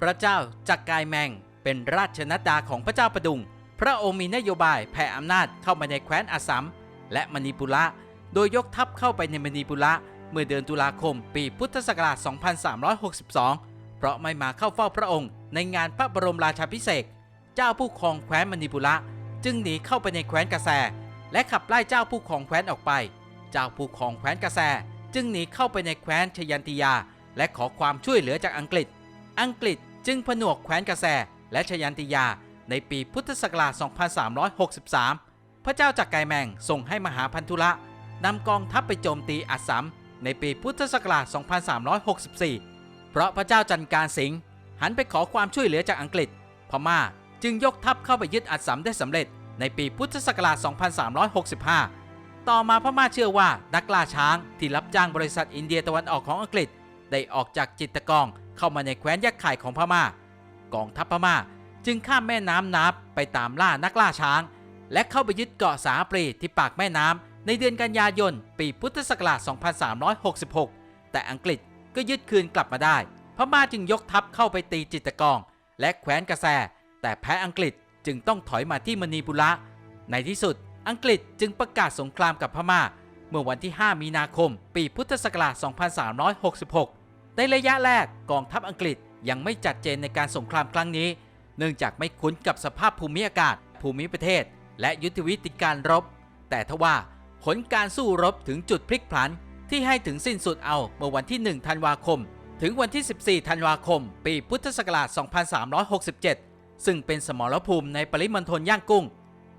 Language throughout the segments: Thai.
พระเจ้าจักรกายแมง เป็นราชนัดดาของพระเจ้าประดุง พระองค์มีนโยบายแผ่อำนาจเข้ามาในแคว้นอาสัมและมณีปุระ โดยยกทัพเข้าไปในมณีปุระ เมื่อเดือนตุลาคมปีพุทธศักราช 2362 เพราะไม่มาเข้าเฝ้าพระองค์ ในงานพระบรมราชาภิเศษ เจ้าผู้ครองแคว้นมณีปุระ จึงหนีเข้าไปในแคว้นกระแส และขับไล่เจ้าผู้ครองแคว้นออกไป เจ้าผู้ครองแคว้นกระแส จึงหนีเข้าไปในแคว้นชยันติยา และขอความช่วยเหลือจากอังกฤษ อังกฤษ จึงผนวกแคว้นกระแสและชยันติยาในปีพุทธศักราช 2363 พระเจ้าจักรไกแมงส่งให้มหาพันธุระนำกองทัพไปโจมตีอัสสัมในปีพุทธศักราช 2364 เพราะพระเจ้าจันการสิงห์หันไปขอความช่วยเหลือจากอังกฤษ พม่าจึงยกทัพเข้าไปยึดอัสสัมได้สำเร็จในปีพุทธศักราช 2365 ต่อมาพม่าเชื่อว่านักล่าช้างที่รับจ้างบริษัทอินเดียตะวันออกของอังกฤษ ได้ออกจากจิตตะกอง เข้ามาในแคว้นยักษ์ไข่ของพม่า กองทัพพม่าจึงข้ามแม่น้ำนับไปตามล่านักล่าช้าง และเข้าไปยึดเกาะสาปรีที่ปากแม่น้ำในเดือนกันยายน ปีพุทธศักราช 2366 แต่อังกฤษก็ยึดคืนกลับมาได้ พม่าจึงยกทัพเข้าไปตีจิตกอง และแคว้นกระแส แต่แพ้อังกฤษจึงต้องถอยมาที่มณีปุระ ในที่สุดอังกฤษจึงประกาศสงครามกับพม่า เมื่อวันที่ 5 มีนาคม ปีพุทธศักราช 2366 ในระยะแรกกองทัพอังกฤษยังไม่จัดเจนในการสงครามครั้งนี้ เนื่องจากไม่คุ้นกับสภาพภูมิอากาศ ภูมิประเทศ และยุทธวิธีการรบ แต่ทว่าผลการสู้รบถึงจุดพลิกผันที่ให้ถึงสิ้นสุดเอาเมื่อวันที่ 1 ธันวาคม ถึงวันที่ 14 ธันวาคม ปีพุทธศักราช 2367 ซึ่งเป็นสมรภูมิในปริมณฑลย่างกุ้ง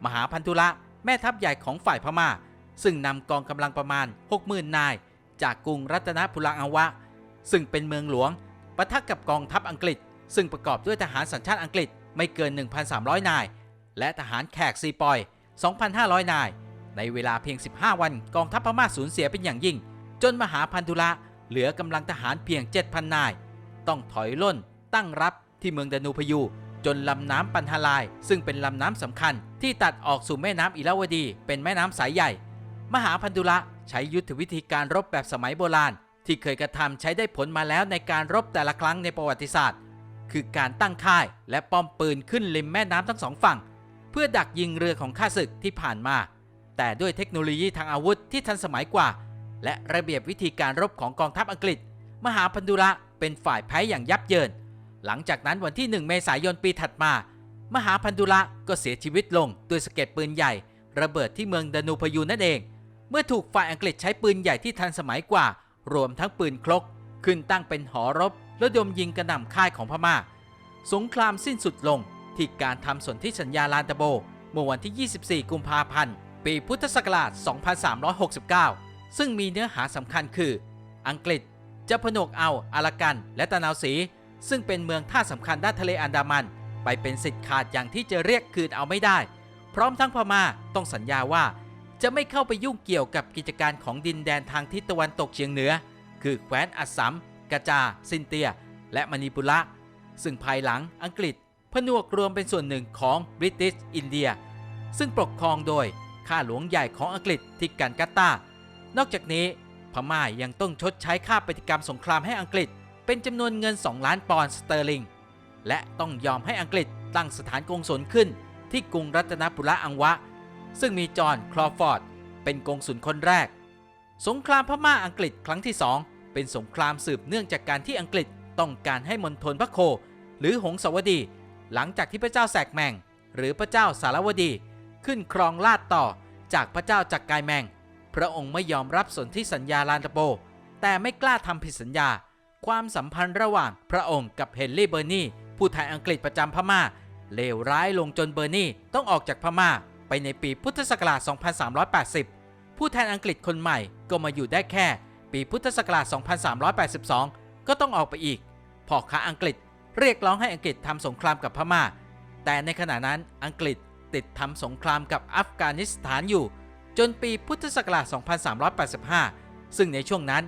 มหาพันธุระแม่ทัพใหญ่ของฝ่ายพม่า ซึ่งนำกองกำลังประมาณ 60,000 นาย จากกรุงรัตนพุรังอวะ ซึ่งเป็นเมืองหลวงปะทะกับกองทัพอังกฤษ ซึ่งประกอบด้วยทหารสัญชาติอังกฤษไม่เกิน 1,300 นาย และทหารแขกซีปอย 2,500 นาย ในเวลาเพียง 15 วันกองทัพพม่าสูญเสียเป็นอย่างยิ่ง จนมหาพันธุระเหลือกำลังทหารเพียง 7,000 นาย ต้องถอยล่น ตั้งรับที่เมืองดานูพยู จนลำน้ำปันฮาลาย ซึ่งเป็นลำน้ำสำคัญ ที่ตัดออกสู่แม่น้ำอิราวดี เป็นแม่น้ำสายใหญ่ มหาพันธุระใช้ยุทธวิธีการรบแบบสมัยโบราณ ที่เคยกระทำใช้ได้ผลมาแล้วในการรบแต่ละครั้งในประวัติศาสตร์ คือการตั้งค่ายและป้อมปืนขึ้นริมแม่น้ำทั้งสองฝั่ง เพื่อดักยิงเรือของข้าศึกที่ผ่านมา แต่ด้วยเทคโนโลยีทางอาวุธที่ทันสมัยกว่า และระเบียบวิธีการรบของกองทัพอังกฤษ มหาพันธุระเป็นฝ่ายแพ้อย่างยับเยิน หลังจากนั้นวันที่ 1 เมษายนปีถัดมา มหาพันธุระก็เสียชีวิตลงด้วยสะเก็ดปืนใหญ่ ระเบิดที่เมืองดานูพยูนั่นเอง เมื่อถูกฝ่ายอังกฤษใช้ปืนใหญ่ที่ทันสมัยกว่า รวมทั้งปืนคลกขึ้นตั้งเป็นหอรบและดมยิงกระหน่ำค่ายของพม่า สงครามสิ้นสุดลงที่การทำสนธิสัญญาลานตะโบ เมื่อวันที่ 24 กุมภาพันธ์ ปีพุทธศักราช 2369 ซึ่งมีเนื้อหาสำคัญคือ อังกฤษจะผนวกเอาอารากันและตะนาวสี ซึ่งเป็นเมืองท่าสำคัญด้านทะเลอันดามัน ไปเป็นสิทธิ์ขาดอย่างที่จะเรียกคืนเอาไม่ได้ พร้อมทั้งพม่าต้องสัญญาว่า จะไม่เข้าไปยุ่งเกี่ยวกับกิจการของดินแดนทางทิศตะวันตกเฉียงเหนือ คือแคว้นอัสสัมกาจาซินเตีย และมณีปุระ ซึ่งภายหลังอังกฤษผนวกรวมเป็นส่วนหนึ่งของบริติชอินเดีย ซึ่งปกครองโดยข้าหลวงใหญ่ของอังกฤษที่กันกัตา นอกจากนี้พม่ายังต้องชดใช้ค่าปฏิกรรมสงครามให้อังกฤษ เป็นจำนวนเงิน 2 ล้านปอนด์สเตอร์ลิง และต้องยอมให้อังกฤษตั้งสถานกงสุลขึ้นที่กรุงรัตนปุระอังวะ ซึ่งมีจอห์นคลอฟอร์ด เป็นกงสุลคนแรก สงครามพม่าอังกฤษครั้งที่สองเป็นสงครามสืบเนื่องจากการที่อังกฤษต้องการให้มณฑลพระโค หรือหงสาวดี หลังจากที่พระเจ้าแสกแมง หรือพระเจ้าสารวดี ขึ้นครองราชต่อจากพระเจ้าจักรกายแมง พระองค์ไม่ยอมรับสนธิสัญญาลานตะโบแต่ไม่กล้าทำผิดสัญญา ความสัมพันธ์ระหว่างพระองค์กับเฮนรี่เบอร์นีผู้แทนอังกฤษประจำพม่าเลวร้ายลงจนเบอร์นีต้องออกจากพม่า ไปในปีพุทธศักราช 2380 ผู้แทนอังกฤษคนใหม่ก็มาอยู่ได้แค่ ปีพุทธศักราช 2382 ก็ต้องออกไปอีกพ่อค้าอังกฤษเรียกร้องให้อังกฤษทำสงครามกับพม่า แต่ในขณะนั้นอังกฤษติดทำสงครามกับอัฟกานิสถานอยู่ จนปีพุทธศักราช 2385 ซึ่งในช่วงนั้น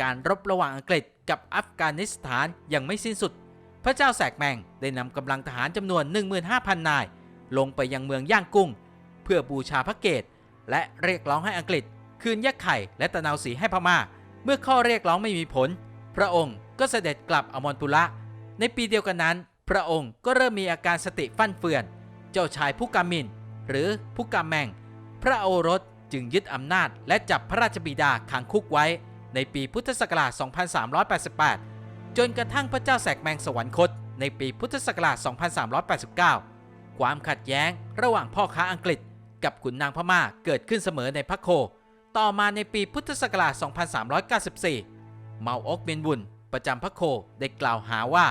การรบระหว่างอังกฤษกับอัฟกานิสถานยังไม่สิ้นสุด พระเจ้าแสกแมงได้นำกำลังทหารจำนวน 15,000 นาย ลงไปยังเมืองย่างกุ้ง เพื่อบูชาพระเกตและเรียกร้องให้อังกฤษ คืนยักษ์ไข่และตะนาวสีให้พม่า เมื่อข้อเรียกร้องไม่มีผล พระองค์ก็เสด็จกลับอมรปุระในปีเดียวกันนั้น พระองค์ก็เริ่มมีอาการสติฟั่นเฟือน เจ้าชายผู้กามิน หรือผู้กาแมง พระโอรสจึงยึดอำนาจและจับพระราชบิดาขังคุกไว้ ในปีพุทธศักราช 2388 จนกระทั่งพระเจ้าแสกแมงสวรรคต ในปีพุทธศักราช 2389 ความขัดแย้งระหว่างพ่อค้าอังกฤษ กับขุนนางพม่าเกิดขึ้นเสมอในพระโค ต่อมาในปีพุทธศักราช 2394 เมาอกเบนบุนประจำพระโคได้กล่าวหาว่า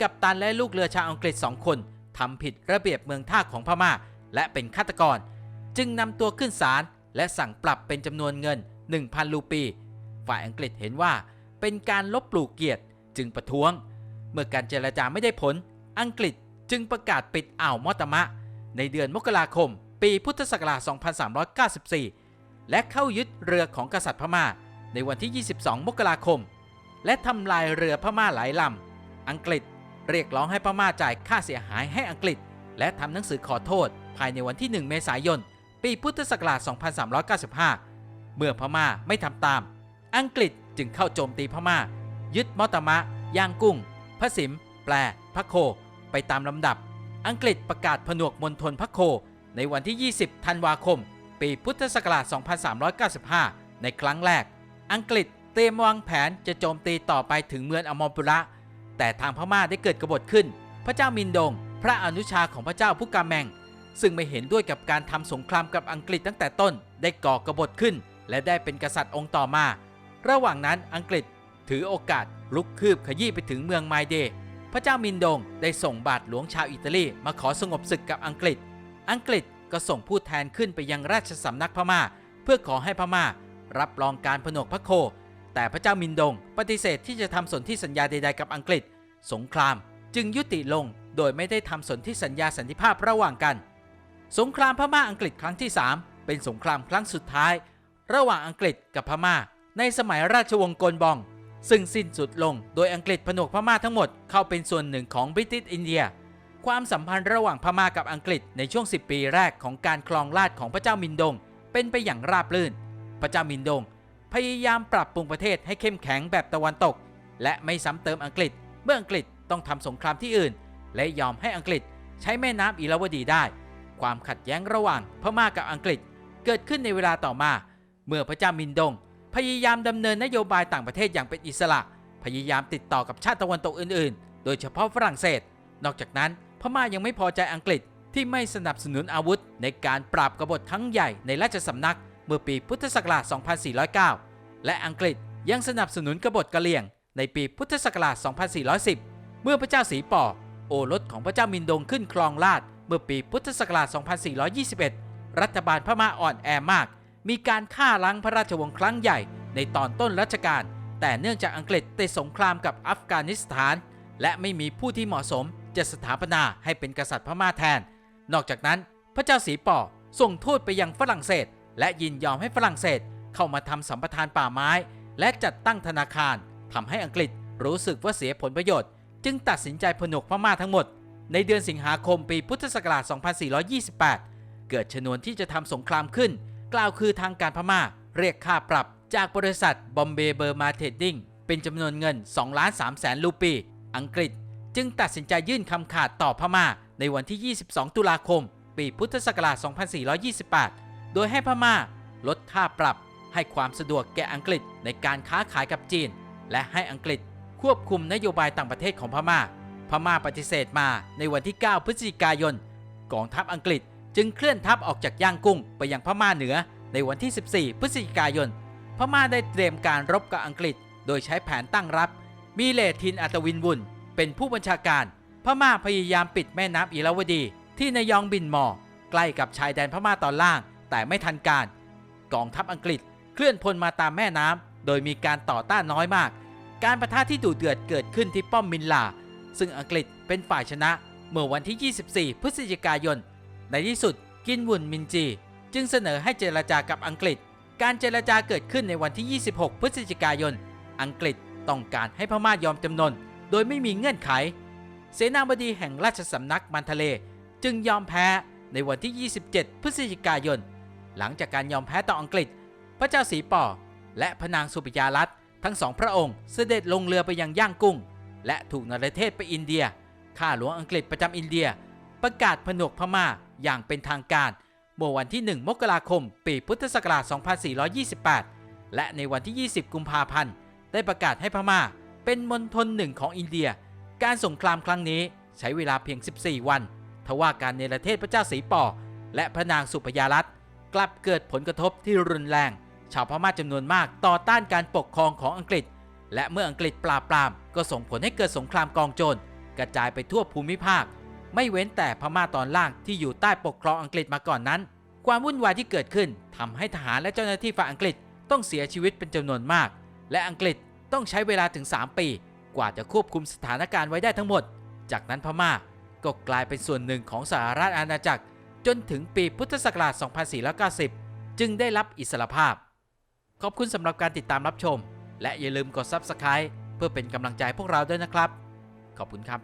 กัปตันและลูกเรือชาวอังกฤษสองคนทำผิดระเบียบเมืองท่าของพม่า และเป็นฆาตกร จึงนำตัวขึ้นศาลและสั่งปรับเป็นจำนวนเงิน 1,000ลูปี ฝ่ายอังกฤษเห็นว่าเป็นการลบปลูกเกียรติจึงประท้วง เมื่อการเจรจาไม่ได้ผล อังกฤษจึงประกาศปิดอ่าวมอตมะ ในเดือนมกราคม ปีพุทธศักราช 2394 และเข้ายึดเรือของกษัตริย์พม่า ในวันที่ 22 มกราคม และทำลายเรือพม่าหลายลำ อังกฤษเรียกร้องให้พม่าจ่ายค่าเสียหายให้อังกฤษ และทำหนังสือขอโทษ ภายในวันที่ 1 เมษายน ปีพุทธศักราช 2395 เมื่อพม่าไม่ทำตาม อังกฤษจึงเข้าโจมตีพม่า ยึดมอตมะย่างกุ้ง พระสิม แปลพระโค ไปตามลำดับ อังกฤษประกาศผนวกมณฑลพระโค ในวันที่ 20 ธันวาคม ปีพุทธศักราช 2395 ในครั้งแรก อังกฤษเตรียมวางแผนจะโจมตีต่อไปถึงเมืองอมรปุระ แต่ทางพม่าได้เกิดกบฏขึ้น พระเจ้ามินดง พระอนุชาของพระเจ้าพุกาแมง ซึ่งไม่เห็นด้วยกับการทำสงครามกับอังกฤษตั้งแต่ต้น ได้ก่อกบฏขึ้น และได้เป็นกษัตริย์องค์ต่อมา ระหว่างนั้นอังกฤษถือโอกาสลุกคืบขยี้ไปถึงเมืองไมเดย์พระเจ้ามินดงได้ส่งบาทหลวงชาวอิตาลีมาขอสงบศึกกับอังกฤษ อังกฤษก็ส่งผู้แทนขึ้นไปยังราชสำนักพม่า เพื่อขอให้พม่า รับรองการผนวกพระโค แต่พระเจ้ามินดง ปฏิเสธที่จะทำสนธิสัญญาใด ๆ กับอังกฤษ สงครามจึงยุติลงโดยไม่ได้ทำสนธิสัญญาสันติภาพระหว่างกัน สงครามพม่าอังกฤษครั้งที่ 3 เป็นสงครามครั้งสุดท้าย ระหว่างอังกฤษกับพม่า ในสมัยราชวงศ์กลบอง ซึ่งสิ้นสุดลงโดยอังกฤษผนวกพม่าทั้งหมดเข้าเป็นส่วนหนึ่งของบริติชอินเดีย ความสัมพันธ์ระหว่างพม่ากับอังกฤษในช่วง 10 ปีแรกของการครองราชของพระเจ้ามินดง เป็นไปอย่างราบรื่น พระเจ้ามินดง พยายามปรับปรุงประเทศให้เข้มแข็งแบบตะวันตก และไม่ซ้ำเติมอังกฤษ เมื่ออังกฤษต้องทำสงครามที่อื่น และยอมให้อังกฤษใช้แม่น้ำอิราวดีได้ ความขัดแย้งระหว่างพม่ากับอังกฤษเกิดขึ้นในเวลาต่อมา เมื่อพระเจ้ามินดง พยายามดำเนินนโยบายต่างประเทศอย่างเป็นอิสระ พยายามติดต่อกับชาติตะวันตกอื่น ๆ โดยเฉพาะฝรั่งเศส นอกจากนั้น พม่ายังไม่พอใจอังกฤษที่ไม่สนับสนุนอาวุธ ในการปราบกบฏครั้งใหญ่ในราชสำนักเมื่อปีพุทธศักราช 2409 และอังกฤษยังสนับสนุนกบฏกะเหรี่ยง ในปีพุทธศักราช 2410 เมื่อพระเจ้าสีป่อโอรสของพระเจ้ามินดงขึ้นครองราชเมื่อปีพุทธศักราช 2421 รัฐบาลพม่าอ่อนแอมาก มีการฆ่าล้างพระราชวงศ์ครั้งใหญ่ในตอนต้นรัชกาลแต่เนื่องจากอังกฤษติดสงครามกับอัฟกานิสถาน และไม่มีผู้ที่เหมาะสม จะสถาปนาให้เป็นกษัตริย์พม่าแทน นอกจากนั้นพระเจ้าสีป่อส่งทูตไปยังฝรั่งเศส และยินยอมให้ฝรั่งเศสเข้ามาทำสัมปทานป่าไม้ และจัดตั้งธนาคารทำให้อังกฤษรู้สึกว่าเสียผลประโยชน์ จึงตัดสินใจผนวกพม่าทั้งหมด ในเดือนสิงหาคมปีพุทธศักราช 2428 เกิดชนวนที่จะทำสงครามขึ้น กล่าวคือทางการพม่า เรียกค่าปรับจากบริษัทบอมเบย์เบอร์มาเทดดิ้งเป็นจำนวนเงิน2ล้าน3แสนรูปี อังกฤษ จึงตัดสินใจยื่นคำขาดต่อพม่าในวันที่ 22 ตุลาคม ปีพุทธศักราช 2428 โดยให้พม่าลดค่าปรับ ให้ความสะดวกแก่อังกฤษในการค้าขายกับจีน และให้อังกฤษควบคุมนโยบายต่างประเทศของพม่า พม่าปฏิเสธมาในวันที่ 9 พฤศจิกายน กองทัพอังกฤษจึงเคลื่อนทัพออกจากย่างกุ้งไปยังพม่าเหนือในวันที่ 14 พฤศจิกายน พม่าได้เตรียมการรบกับอังกฤษ โดยใช้แผนตั้งรับ มีเลทินอัตวินวุ่น เป็นผู้บัญชาการ พม่าพยายามปิดแม่น้ำอิราวดี ที่นายองบินมอ ใกล้กับชายแดนพม่าตอนล่าง แต่ไม่ทันการ กองทัพอังกฤษเคลื่อนพลมาตามแม่น้ำโดยมีการต่อต้านน้อยมาก การประทะที่ดุเดือดเกิดขึ้นที่ป้อมมินลา ซึ่งอังกฤษเป็นฝ่ายชนะ เมื่อวันที่ 24 พฤศจิกายน ในที่สุดกินวุนมินจี จึงเสนอให้เจรจากับอังกฤษ การเจรจาเกิดขึ้นในวันที่ 26 พฤศจิกายน อังกฤษต้องการให้พม่ายอมจำนน โดยไม่มีเงื่อนไข เสนาบดีแห่งราชสำนักมันทะเล จึงยอมแพ้ในวันที่ 27 พฤศจิกายน หลังจากการยอมแพ้ต่ออังกฤษ พระเจ้าสีป่อ และพระนางสุปิยาลัตทั้งสองพระองค์เสด็จลงเรือไปยังย่างกุ้ง และถูกนรเทศไปอินเดีย ข้าหลวงอังกฤษประจำอินเดีย ประกาศผนวกพม่าอย่างเป็นทางการเมื่อวันที่ 1 มกราคม ปีพุทธศักราช 2428 และในวันที่ 20 กุมภาพันธ์ ได้ประกาศให้พม่า เป็นมณฑลหนึ่งของอินเดีย การสงครามครั้งนี้ใช้เวลาเพียง 14 วันทว่าการเนรเทศพระเจ้าสีป่อและพระนางสุพยารัตกลับเกิดผลกระทบที่รุนแรง ชาวพม่าจำนวนมากต่อต้านการปกครองของอังกฤษ และเมื่ออังกฤษปราบปรามก็ส่งผลให้เกิดสงครามกองโจรกระจายไปทั่วภูมิภาค ไม่เว้นแต่พม่าตอนล่างที่อยู่ใต้ปกครองอังกฤษมาก่อนนั้น ความวุ่นวายที่เกิดขึ้นทำให้ทหารและเจ้าหน้าที่ฝ่ายอังกฤษต้องเสียชีวิตเป็นจำนวนมาก และอังกฤษ ต้องใช้เวลาถึง 3 ปี กว่าจะควบคุมสถานการณ์ไว้ได้ทั้งหมด จากนั้นพม่าก็กลายเป็นส่วนหนึ่งของสหราชอาณาจักร จนถึงปีพุทธศักราช 2490 จึงได้รับอิสรภาพ ขอบคุณสำหรับการติดตามรับชม และอย่าลืมกด Subscribe เพื่อเป็นกำลังใจพวกเราด้วยนะครับ ขอบคุณครับ